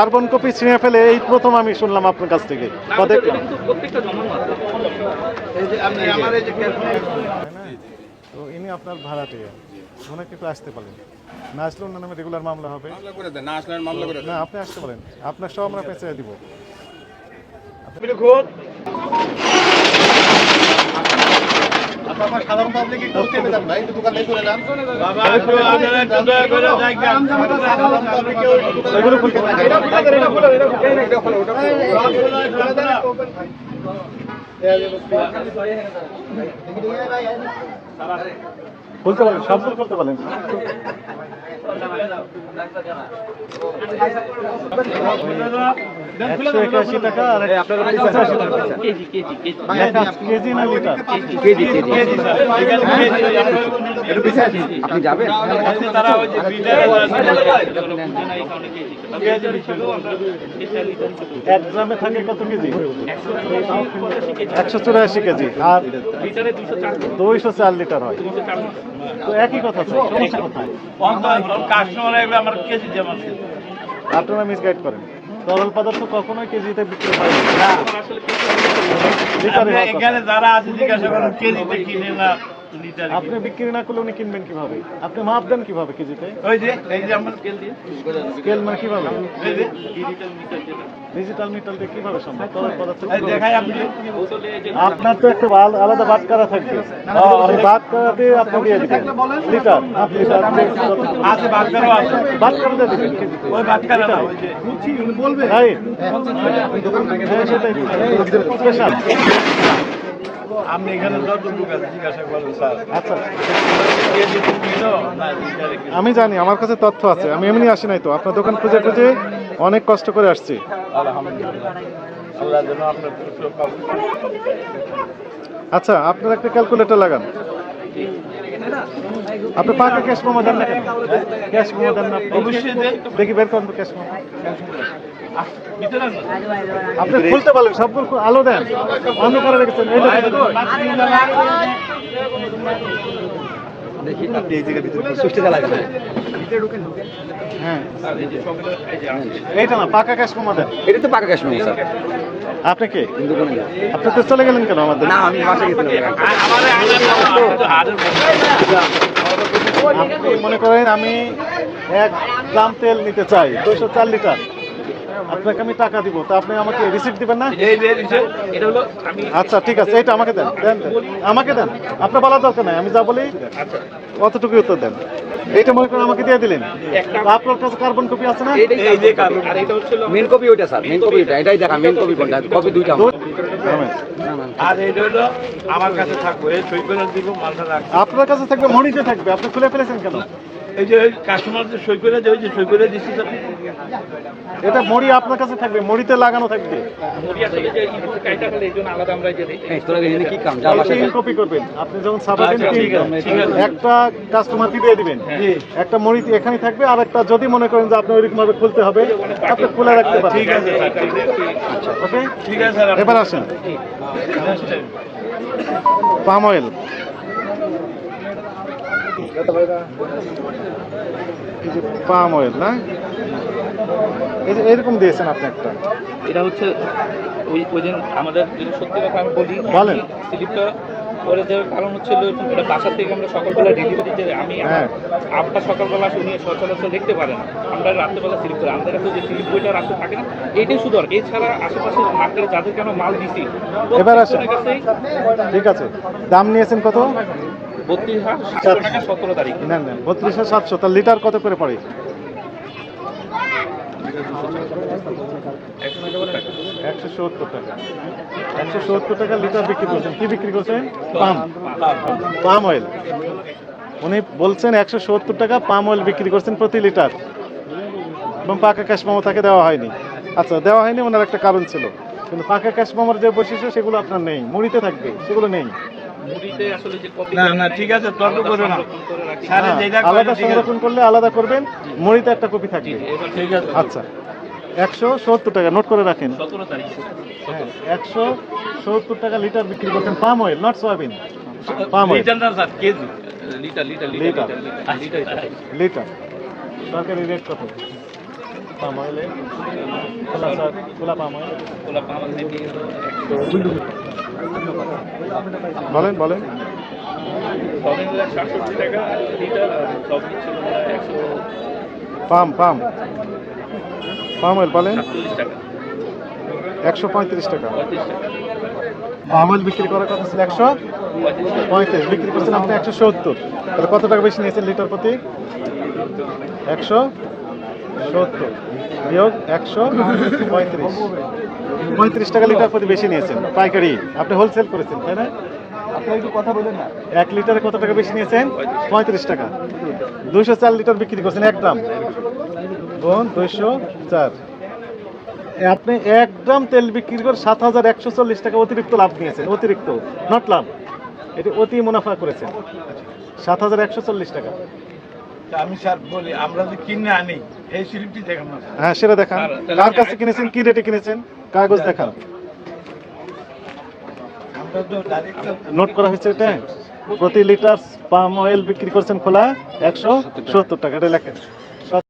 Carbon copy ছিঁড়ে ফেলে এই প্রথম আমি শুনলাম আপনার কাছ থেকে। তো ইনি আপনার ভাড়াটে। ওনাকে একটু আসতে পারেন। না আসলে ওনার নামে রেগুলার মামলা হবে। মামলা করে দেন না আসলে মামলা করে না আপনি আসতে পারেন আপনার সব আমরা পেঁচে দিব। সাধারণ পাবলিক একটু চেপে দেন ভাই একটু দোকান করে দেন এগুলো খুলতে খুলতে পারেন সব করতে পারেন একশো একাশি টাকা আর পঁচাশি টাকা। কেজি না লিটার? কেজি কেজি আপনি যাবেন এক গ্রামে থাকে কত কেজি? একশো চুরাশি কেজি। আর দুইশো চার লিটার হয়। তো একই কথা সমস্যা কোথায়? আমার কেজি যেমন আপনারা মিসগাইড করেন। তরল পদার্থ কখনোই কেজিতে বিক্রি হয় না। এখানে যারা আছে জিজ্ঞাসা করেন কেজিতে কিনে না? আপনি বিক্রি না করলে উনি কিনবেন কীভাবে? আপনি মাপ দেন কীভাবে কেজিতে? ওই যে এই যে আমার স্কেল দিয়ে। স্কেল মানে কীভাবে? এই যে ডিজিটাল মিটার যেটা ডিজিটাল মিটার দিয়ে কীভাবে সম্ভব? তরল পদার্থ এই দেখাই আপনি আপনার তো একটা আলাদা বাদ করা থাকবে। ওই বাদ করা দিয়ে আপনি দিয়ে দিবেন। লিটার আপনি আছে বাটকারও আছে বাদ করে দিয়ে দিবেন কেজিতে। ওই বাটকার না ওই যে রাইট হ্যাঁ সেটাই। স্পেশাল আপনি এখানে যতটুকু জিজ্ঞাসা করবেন স্যার আচ্ছা। আমি জানি আমার কাছে তথ্য আছে আমি এমনি আসি নাই তো। আপনার দোকান খুঁজে খুঁজে অনেক কষ্ট করে আসছি। আচ্ছা আপনার একটা ক্যালকুলেটর লাগান। আপনি পাকা ক্যাশ মোমো দেন না কেন? ক্যাশ মোমো দেন না। অবশ্যই দেন। দেখি বের করুন ক্যাশ মোমো আপনি খুলতে পারলেন সবগুলো আলো দেন। অন্য করে রেখেছেন এই দেখেন। দেখি আপনি এই জায়গার ভিতরে হ্যাঁ। এই যে সকলে এই যে আছে। এইটা না পাকা ক্যাশ এটা তো পাকা ক্যাশ স্যার। আপনি কে? আপনি তো চলে গেলেন কেন আমাদের? না আমি বাসা গেছিলাম। মনে করেন আমি এক গ্রাম তেল নিতে চাই দুইশো চার লিটার। আপনাকে আমি টাকা দিব তা আপনি আমাকে রিসিপ্ট দিবেন না? এই যে বিষয়, এটা হলো আমি আচ্ছা ঠিক আছে এটা আমাকে দেন দেন দেন। আমাকে দেন আপনার বলার দরকার নাই আমি যা বলি অতটুকু উত্তর দেন। এইটা মনে করেন আমাকে দিয়ে দিলেন। আপনার কাছে কার্বন কপি আছে না? এই যে কারণ আর এটা হচ্ছিল মেন কপি ওইটা স্যার মেন কপি ওইটা এটাই দেখা মেন কপি কোনটা কপি দুইটা আর এটা হলো আমার কাছে থাকব এই সই দিব মালটা রাখব আপনার কাছে থাকবে মনিতে থাকবে আপনি খুলে ফেলেছেন কেন? এই যে কাস্টমার যে সই করে দেয় ওই যে সই করে দিচ্ছি এটা মড়ি আপনার কাছে থাকবে মড়িতে লাগানো থাকবে। মুড়ি আসলে যে কাইটা ফেলে এই আলাদা আমরা যে দিই। তোরা এখানে কি কাম? যা বাসা কপি করবেন। আপনি যখন ছাপাবেন আচ্ছা, ঠিক আছে, একটা কাস্টমারকে দিয়ে দিবেন। একটা মড়ি এখানে থাকবে আর একটা যদি মনে করেন যে আপনি ওইরকম ভাবে খুলতে হবে আপনি খুলে রাখতে পারেন। ঠিক আছে স্যার ওকে? ঠিক আছে স্যার। এবার আসেন। পাম অয়েল এই যে পাম অয়েল না এই যে এরকম দিয়েছেন আপনি একটা এটা হচ্ছে ওই ওই দিন আমাদের যদি সত্যি কথা আমি বলি বলেন। স্লিপটা করে দেওয়ার কারণ হচ্ছে এরকম এটা বাসা থেকে আমরা সকালবেলা ডেলিভারি যে আমি হ্যাঁ। আপনার সকালবেলা উনি সচরাচর দেখতে পারে না। আমরা রাত্রেবেলা স্লিপ করি। আমাদের কাছে যে স্লিপ বইটা রাখতে থাকে না এইটাই শুধু আর এছাড়া আশেপাশে মার্কেটে যাদের কেন মাল দিছি এবার কাছেই ঠিক আছে। দাম নিয়েছেন কত? বত্রিশ হাজার সাতশো টাকা সতেরো তারিখ। নেন নেন। বত্রিশশো সাতশো। তার লিটার কত করে পড়ে? একশো সত্তর টাকা। একশো সত্তর টাকা লিটার বিক্রি করছেন। কি বিক্রি করছেন? পাম। পাম অয়েল উনি বলছেন একশো সত্তর টাকা পাম অয়েল বিক্রি করছেন প্রতি লিটার এবং পাকা ক্যাশ মোমো তাকে দেওয়া হয়নি। আচ্ছা দেওয়া হয়নি ওনার একটা কারণ ছিল। কিন্তু পাকা ক্যাশ মোমোর যে বৈশিষ্ট্য সেগুলো আপনার নেই। মুড়িতে থাকবে সেগুলো নেই। হ্যাঁ, আলাদা আছে। সংরক্ষণ করলে আলাদা করবেন মুড়িতে একটা কপি থাকবে। ঠিক আচ্ছা। একশো সত্তর টাকা নোট করে রাখেন। হ্যাঁ একশো সত্তর টাকা লিটার বিক্রি করছেন palm oil not soybean palm oil litre KG. Litre litre litre. Litre. Litre litre litre তরকারি রেট কত? পাম অয়েলে খোলা স্যার খোলা পাম অয়েল খোলা পাম আছে বলেন বলেন। টাকা লিটার পাম পাম। পাম অয়েল বলেন একশো পঁয়ত্রিশ টাকা। পঁয়ত্রিশ টাকা। পাম অয়েল বিক্রি করার কথা ছিল একশো পঁয়ত্রিশ বিক্রি করছেন আপনি একশো সত্তর। তাহলে কত টাকা বেশি নিয়েছেন লিটার প্রতি? একশো সত্তর। বিয়োগ একশো পঁয়ত্রিশ। পঁয়ত্রিশ টাকা লিটার প্রতি বেশি নিয়েছেন। পাইকারি আপনি হোলসেল করেছেন তাই না? আপনি কথা বলেন এক লিটারে কত টাকা বেশি নিয়েছেন? পঁয়ত্রিশ টাকা। দুইশো চার লিটার বিক্রি করছেন এক গ্রাম। গুণ দুইশো চার। আপনি এক গ্রাম তেল বিক্রি করে সাত হাজার একশো চল্লিশ টাকা অতিরিক্ত লাভ নিয়েছেন অতিরিক্ত নট লাভ। এটি অতি মুনাফা করেছেন। সাত হাজার একশো চল্লিশ টাকা। আমি স্যার বলি আমরা যে কিনে আনি এই স্লিপটি দেখেন হ্যাঁ সেটা দেখান। কার কাছে কিনেছেন কি রেটে কিনেছেন কাগজ দেখান। নোট করা হয়েছে এটা। প্রতি লিটার পাম অয়েল বিক্রি করছেন খোলা একশো সত্তর টাকা এটা লেখেন।